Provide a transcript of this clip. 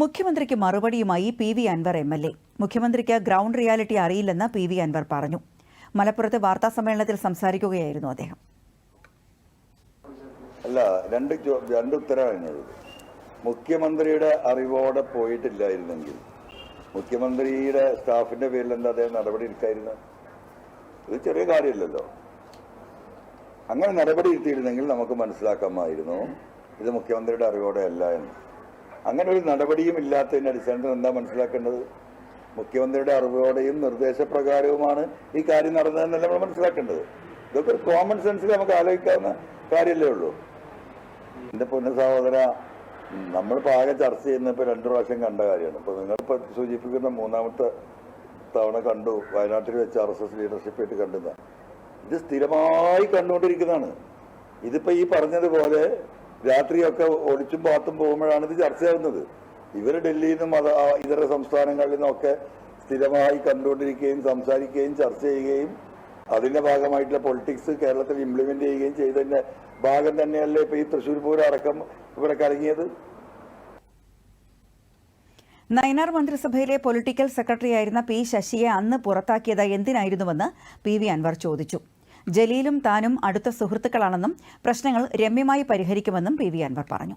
മുഖ്യമന്ത്രിക്ക് മറുപടിയുമായി P V Anvar M L A. മുഖ്യമന്ത്രിക്ക് ഗ്രൗണ്ട് റിയാലിറ്റി അറിയില്ലെന്ന് പി വി അൻവർ പറഞ്ഞു. മലപ്പുറത്ത് വാർത്താ സമ്മേളനത്തിൽ സംസാരിക്കുകയായിരുന്നു അദ്ദേഹം. അല്ല രണ്ട് രണ്ട് ഉത്തരവാണ് മുഖ്യമന്ത്രിയുടെ അറിവോടെ പോയിട്ടില്ലായിരുന്നെങ്കിൽ മുഖ്യമന്ത്രിയുടെ സ്റ്റാഫിന്റെ പേരിൽ എന്താ അദ്ദേഹം നടപടി എടുക്കായിരുന്നു? ഇത് ചെറിയ കാര്യമില്ലല്ലോ. അങ്ങനെ നടപടി എടുത്തിരുന്നെങ്കിൽ നമുക്ക് മനസ്സിലാക്കാമായിരുന്നു ഇത് മുഖ്യമന്ത്രിയുടെ അറിവോടെ അല്ല എന്ന്. അങ്ങനെ ഒരു നടപടിയും ഇല്ലാത്തതിന്റെ അടിസ്ഥാനത്തിൽ എന്താ മനസ്സിലാക്കേണ്ടത്? മുഖ്യമന്ത്രിയുടെ അറിവോടെയും നിർദ്ദേശപ്രകാരവുമാണ് ഈ കാര്യം നടന്നതെന്നല്ല നമ്മൾ മനസ്സിലാക്കേണ്ടത്. ഇതൊക്കെ ഒരു കോമൺ സെൻസിൽ നമുക്ക് ആലോചിക്കാവുന്ന കാര്യമല്ലേ ഉള്ളൂ. എന്റെ പൊന്ന സഹോദര നമ്മൾ ആകെ ചർച്ച ചെയ്യുന്നപ്പോൾ രണ്ടു പ്രാവശ്യം കണ്ട കാര്യമാണ്. ഇപ്പോൾ നിങ്ങളിപ്പോൾ സൂചിപ്പിക്കുന്ന മൂന്നാമത്തെ തവണ കണ്ടു വയനാട്ടിൽ വെച്ച് ആർ എസ് എസ് ലീഡർഷിപ്പ് ആയിട്ട് കണ്ടുന്ന ഇത് സ്ഥിരമായി കണ്ടുകൊണ്ടിരിക്കുന്നതാണ്. ഇതിപ്പോൾ ഈ പറഞ്ഞതുപോലെ രാത്രിയൊക്കെ ഒളിച്ചും പാത്തും പോകുമ്പോഴാണ് ഇത് ചർച്ചയാകുന്നത് ഇവർ ഡൽഹിയിൽ നിന്നും അത് ഇതര സംസ്ഥാനങ്ങളിൽ നിന്നൊക്കെ സ്ഥിരമായി കണ്ടുകൊണ്ടിരിക്കുകയും സംസാരിക്കുകയും ചർച്ച ചെയ്യുകയും അതിന്റെ ഭാഗമായിട്ടുള്ള പൊളിറ്റിക്സ് കേരളത്തിൽ ഇംപ്ലിമെന്റ് ചെയ്യുകയും ചെയ്തതിന്റെ ഭാഗം തന്നെയല്ലേ ഇപ്പൊ ഈ തൃശ്ശൂർ പൂരം അടക്കം ഇവിടെ കറങ്ങിയത് നയനാർ മന്ത്രിസഭയിലെ പൊളിറ്റിക്കൽ സെക്രട്ടറിയായിരുന്ന പി ശശിയെ അന്ന് പുറത്താക്കിയത് എന്തിനായിരുന്നുവെന്ന് പി വി അൻവർ ചോദിച്ചു. ജലീലും താനും അടുത്ത സുഹൃത്തുക്കളാണെന്നും പ്രശ്നങ്ങൾ രമ്യമായി പരിഹരിക്കുമെന്നും പി വി അൻവർ പറഞ്ഞു